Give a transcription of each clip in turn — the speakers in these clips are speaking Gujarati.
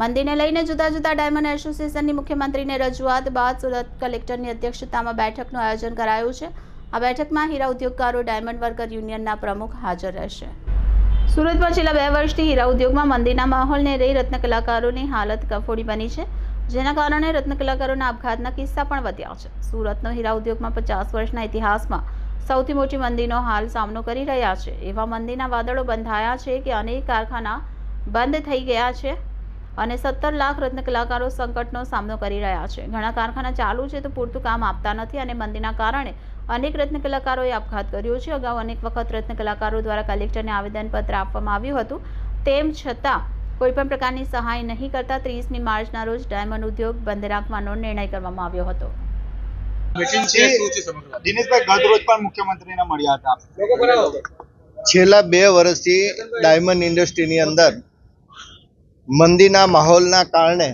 મંદિરને લઈને જુદા જુદા ડાયમંડ એસોસિએશનની મુખ્યમંત્રીને રજૂઆત બાદ સુરત કલેક્ટરની અધ્યક્ષતામાં બેઠકનું આયોજન કરાયું છે. આ બેઠકમાં હીરા ઉદ્યોગકારો, ડાયમંડ વર્કર યુનિયનના પ્રમુખ હાજર રહેશે. સુરતમાં છેલ્લા બે વર્ષથી હીરા ઉદ્યોગમાં મંદિરના માહોલને રહી રત્ન કલાકારોની હાલત કફોડી બની છે. જેના કારણે રત્ન કલાકારોના આપઘાતના કિસ્સા પણ વધ્યા છે. સુરતનો હીરા ઉદ્યોગમાં પચાસ વર્ષના ઇતિહાસમાં સૌથી મોટી મંદીનો હાલ સામનો કરી રહ્યા છે. એવા મંદીના વાદળો બંધાયા છે કે અનેક કારખાના બંધ થઈ ગયા છે. અને સત્તર લાખ રત્ન કલાકારો સંકટનો સામનો કરી રહ્યા છે. ઘણા કારખાના ચાલુ છે તો પૂરતું કામ આપતા નથી અને મંદીના કારણે અનેક રત્ન કલાકારોએ આપઘાત કર્યો છે. અગાઉ અનેક વખત રત્ન કલાકારો દ્વારા કલેક્ટરને આવેદનપત્ર આપવામાં આવ્યું હતું. તેમ છતાં કોઈપણ પ્રકારની સહાય નહીં કરતા ત્રીસમી માર્ચના રોજ ડાયમંડ ઉદ્યોગ બંધ રાખવાનો નિર્ણય કરવામાં આવ્યો હતો. મીટિંગ છે શું છે સમગ્ર? દિનેશભાઈ ગત રોજ પણ મુખ્યમંત્રીને મળ્યા હતા. છેલ્લા બે વર્ષથી ડાયમંડ ઇન્ડસ્ટ્રીની અંદર મંદીના માહોલના કારણે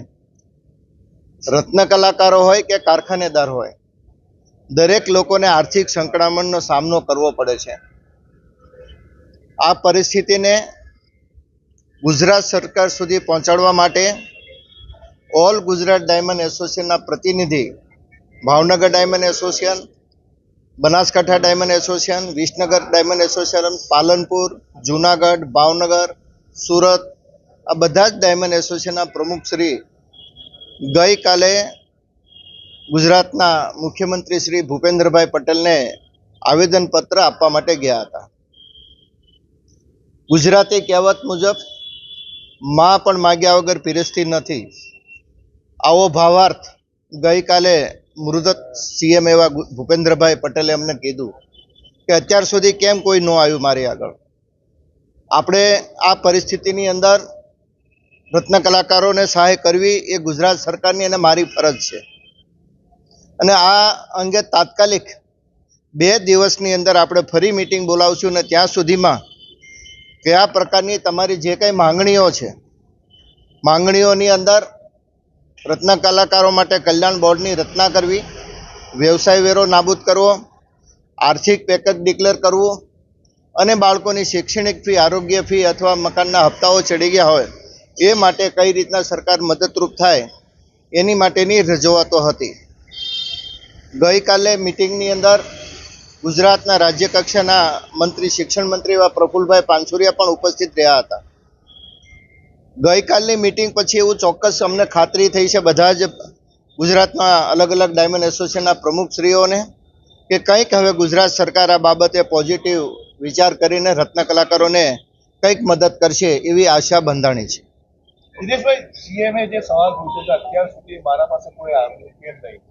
રત્ન કલાકારો હોય કે કારખાનેદાર હોય, દરેક લોકોને આર્થિક સંકળામણનો સામનો કરવો પડે છે. આ પરિસ્થિતિને ગુજરાત સરકાર સુધી પહોંચાડવા માટે ઓલ ગુજરાત ડાયમંડ એસોસિએશનના પ્રતિનિધિ, Bhavnagar diamond association, Banaskantha diamond association, Visnagar diamond association, Palanpur, Junagadh, Bhavnagar, Surat આ બધા જ ડાયમંડ એસોસિએશનના પ્રમુખશ્રી ગઈકાલે ગુજરાતના મુખ્યમંત્રી શ્રી ભૂપેન્દ્રભાઈ પટેલને આવેદનપત્ર આપવા માટે ગયા હતા. ગુજરાતી કહેવત મુજબ, માં પણ માગ્યા વગર પીરસતી નથી. આવો ભાવાર્થ ગઈકાલે મૃદત સીએમ એવા ભૂપેન્દ્રભાઈ પટેલે અમને કીધું કે અત્યાર સુધી કેમ કોઈ ન આવ્યું મારી આગળ? આપણે આ પરિસ્થિતિની અંદર રત્ન કલાકારોને સહાય કરવી એ ગુજરાત સરકારની અને મારી ફરજ છે. અને આ અંગે તાત્કાલિક બે દિવસની અંદર આપણે ફરી મિટિંગ બોલાવશું અને ત્યાં સુધીમાં કયા પ્રકારની તમારી જે કંઈ માંગણીઓ છે, માંગણીઓની અંદર રત્ન કલાકારો માટે કલ્યાણ બોર્ડની રચના કરવી, વ્યવસાય વેરો નાબૂદ કરવો, આર્થિક પેકેજ ડિક્લેર કરવું અને બાળકોની શૈક્ષણિક ફી આરોગ્ય ફી અથવા મકાનના હપ્તાઓ ચડી ગયા હોય એ માટે કઈ રીતના સરકાર મદદરૂપ થાય, એની માટેની રજૂઆતો હતી. ગઈકાલે મિટિંગની અંદર ગુજરાતના રાજ્ય કક્ષાના મંત્રી, શિક્ષણ મંત્રી એવા પ્રફુલભાઈ પાનસુરિયા પણ ઉપસ્થિત રહ્યા હતા. ગઈકાલની મિટિંગ પછી એવું ચોક્કસ અમને ખાતરી થઈ છે બધા જ ગુજરાતના અલગ અલગ ડાયમંડ એસોસિએશનના પ્રમુખશ્રીઓને કે કંઈક હવે ગુજરાત સરકાર આ બાબતે પોઝિટિવ વિચાર કરીને રત્ન કલાકારોને કંઈક મદદ કરશે એવી આશા બંધાણી છે. દિનેશભાઈ સીએમએ જે સવાલ પૂછ્યો છે અત્યાર સુધી મારા પાસે કોઈ કેમ નહીં.